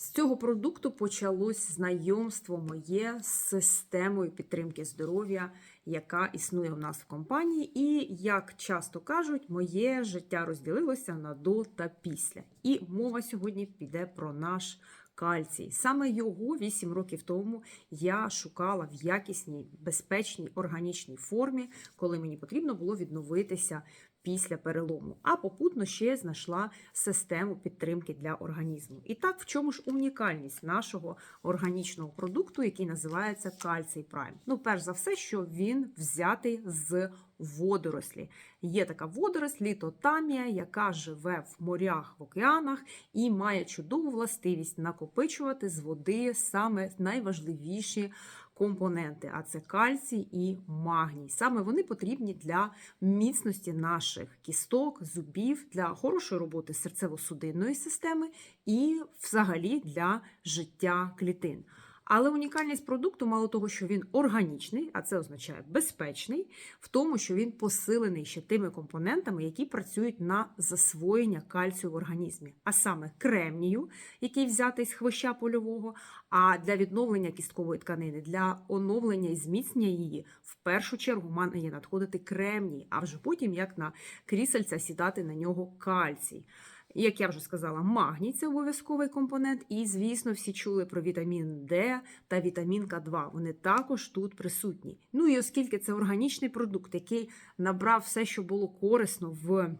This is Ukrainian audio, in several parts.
З цього продукту почалось знайомство моє з системою підтримки здоров'я, яка існує у нас в компанії. І, як часто кажуть, моє життя розділилося на до та після. І мова сьогодні піде про наш кальцій. Саме його 8 років тому я шукала в якісній, безпечній, органічній формі, коли мені потрібно було відновитися після перелому. А попутно ще знайшла систему підтримки для організму. І так, в чому ж унікальність нашого органічного продукту, який називається Кальцій Прайм? Ну, перш за все, що він взятий з водорослі. Є така водоросль літотамія, яка живе в морях, в океанах і має чудову властивість накопичувати з води саме найважливіші компоненти, а це кальцій і магній. Саме вони потрібні для міцності наших кісток, зубів, для хорошої роботи серцево-судинної системи і взагалі для життя клітин. Але унікальність продукту, мало того, що він органічний, а це означає безпечний, в тому, що він посилений ще тими компонентами, які працюють на засвоєння кальцію в організмі, а саме кремнію, який взятий з хвоща польового, а для відновлення кісткової тканини, для оновлення і зміцнення її, в першу чергу має надходити кремній, а вже потім, як на крісельця, сідати на нього кальцій. Як я вже сказала, магній це обов'язковий компонент, і, звісно, всі чули про вітамін Д та вітамін К2. Вони також тут присутні. Ну і оскільки це органічний продукт, який набрав все, що було корисно в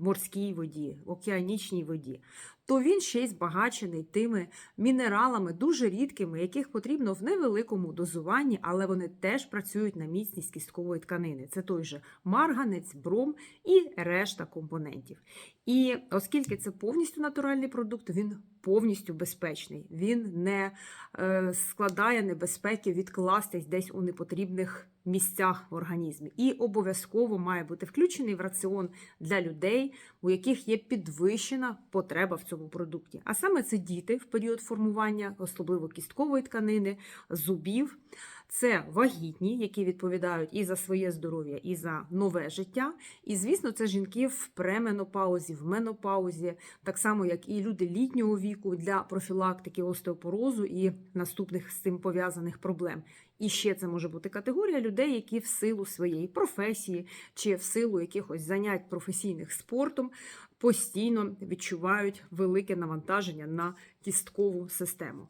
морській воді, океанічній воді, то він ще й збагачений тими мінералами, дуже рідкими, яких потрібно в невеликому дозуванні, але вони теж працюють на міцність кісткової тканини. Це той же марганець, бром і решта компонентів. І оскільки це повністю натуральний продукт, він повністю безпечний. Він не е, складає небезпеки відкластись десь у непотрібних місцях в організмі. І обов'язково має бути включений в раціон для людей, у яких є підвищена потреба в цьому продукті. А саме це діти в період формування, особливо кісткової тканини, зубів. Це вагітні, які відповідають і за своє здоров'я, і за нове життя. І, звісно, це жінки в пременопаузі, в менопаузі, так само, як і люди літнього віку для профілактики остеопорозу і наступних з цим пов'язаних проблем. І ще це може бути категорія людей, які в силу своєї професії чи в силу якихось занять професійних спортом постійно відчувають велике навантаження на кісткову систему.